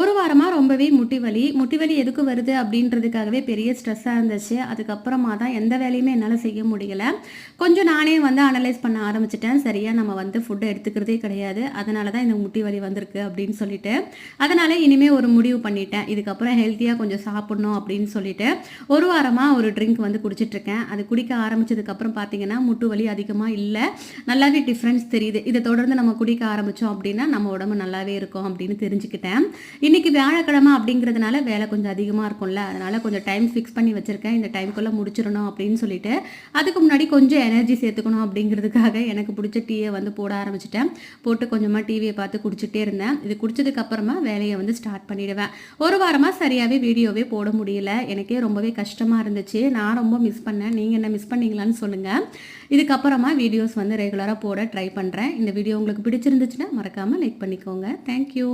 ஒரு வாரமாக ரொம்பவே முட்டி வலி. முட்டி வலி எதுக்கு வருது அப்படின்றதுக்காகவே பெரிய ஸ்ட்ரெஸ்ஸாக இருந்துச்சு. அதுக்கப்புறமா தான் எந்த வேலையுமே என்னால் செய்ய முடியல. கொஞ்சம் நானே வந்து அனலைஸ் பண்ண ஆரம்பிச்சிட்டேன். சரியாக நம்ம வந்து ஃபுட்டை எடுத்துக்கிறதே கிடையாது. அதனால தான் இந்த முட்டி வலி வந்திருக்கு அப்படின்னு சொல்லிட்டு. அதனால் இனிமேல் ஒரு முடிவு பண்ணிட்டேன். இதுக்கப்புறம் ஹெல்த்தியாக கொஞ்சம் சாப்பிட்ணும் அப்படின்னு சொல்லிட்டு ஒரு வாரமாக ஒரு ட்ரிங்க் வந்து குடிச்சிட்ருக்கேன் அது குடிக்க ஆரம்பித்ததுக்கப்புறம் பார்த்தீங்கன்னா முட்டு வலி அதிகமாக இல்லை. நல்லாவே டிஃப்ரென்ஸ் தெரியுது. இதை தொடர்ந்து நம்ம குடிக்க ஆரம்பித்தோம் அப்படின்னா நம்ம உடம்பு நல்லாவே இருக்கும் அப்படின்னு தெரிஞ்சுக்கிட்டேன். இன்னைக்கு வியாழக்கிழமை அப்படிங்கிறதுனால வேலை கொஞ்சம் அதிகமாக இருக்கும்ல. அதனால கொஞ்சம் டைம் ஃபிக்ஸ் பண்ணி வச்சிருக்கேன். இந்த டைம்குள்ளே முடிச்சிடணும் அப்படின்னு சொல்லிட்டு அதுக்கு முன்னாடி கொஞ்சம் எனர்ஜி சேர்த்துக்கணும் அப்படிங்கிறதுக்காக எனக்கு பிடிச்ச டீயை வந்து போட ஆரம்பிச்சிட்டேன். போட்டு கொஞ்சமாக டிவியை பார்த்து குடிச்சிட்டே இருந்தேன். இது குடிச்சதுக்கு அப்புறமா வேலையை வந்து ஸ்டார்ட் பண்ணிடுவேன். ஒரு வாரமாக சரியாகவே வீடியோவே போட முடியல. எனக்கே ரொம்பவே கஷ்டமாக இருந்துச்சு. நான் ரொம்ப மிஸ் பண்ணேன். நீங்கள் என்ன மிஸ் பண்ணீங்களான்னு சொல்லுங்கள் இதுக்கப்புறமா வீடியோஸ் வந்து ரெகுலராக போட ட்ரை பண்ணுறேன் இந்த வீடியோ உங்களுக்கு பிடிச்சிருந்துச்சுன்னா மறக்காமல் லைக் பண்ணிக்கோங்க. தேங்க்யூ